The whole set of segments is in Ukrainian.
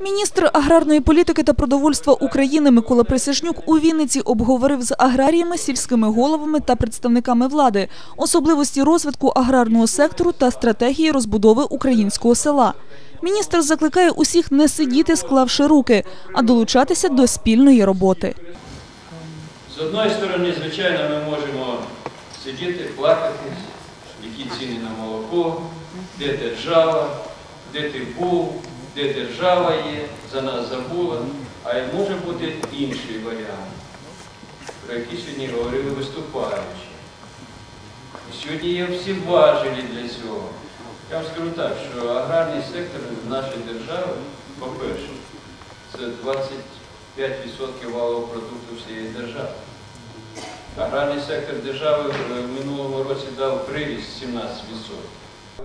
Міністр аграрної політики та продовольства України Микола Присяжнюк у Вінниці обговорив з аграріями, сільськими головами та представниками влади особливості розвитку аграрного сектору та стратегії розбудови українського села. Міністр закликає усіх не сидіти, склавши руки, а долучатися до спільної роботи. З одної сторони, звичайно, ми можемо сидіти, плакати, які ціни на молоко, де держава, де ти був, де держава є, за нас забула. А й може бути інший варіант, про який сьогодні говорили виступаючі. І сьогодні є всі важелі для цього. Я вам скажу так, що аграрний сектор нашої держави, по-перше, це 25% валового продукту всієї держави. Аграрний сектор держави в минулому році дав приріст 17%.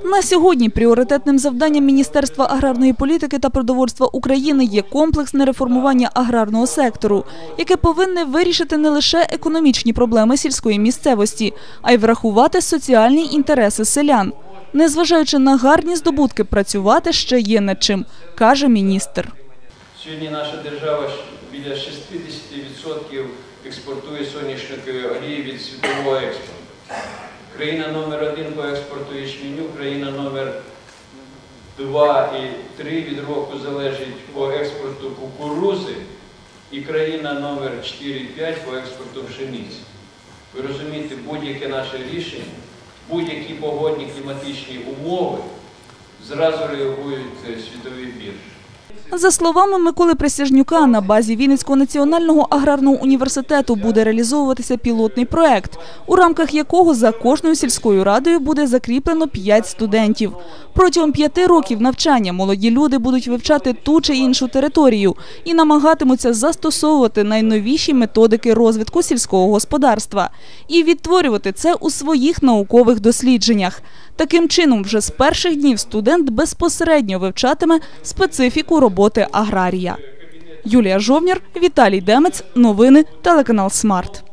На сьогодні пріоритетним завданням Міністерства аграрної політики та продовольства України є комплексне реформування аграрного сектору, яке повинне вирішити не лише економічні проблеми сільської місцевості, а й врахувати соціальні інтереси селян. Незважаючи на гарні здобутки, працювати ще є над чим, каже міністр. Сьогодні наша держава біля 60% експортує соняшникової олії від світового експорту. Країна номер один по експорту ячменю, країна номер два і три від року залежить по експорту кукурузи, і країна номер 4-5 по експорту пшениці. Ви розумієте, будь-яке наше рішення, будь-які погодні кліматичні умови зразу реагують е, світові біржі. За словами Миколи Присяжнюка, на базі Вінницького національного аграрного університету буде реалізовуватися пілотний проект, у рамках якого за кожною сільською радою буде закріплено 5 студентів. Протягом п'яти років навчання молоді люди будуть вивчати ту чи іншу територію і намагатимуться застосовувати найновіші методики розвитку сільського господарства і відтворювати це у своїх наукових дослідженнях. Таким чином, вже з перших днів студент безпосередньо вивчатиме специфіку роботи аграрія. Юлія Жовнір, Віталій Демець. Новини телеканал Смарт.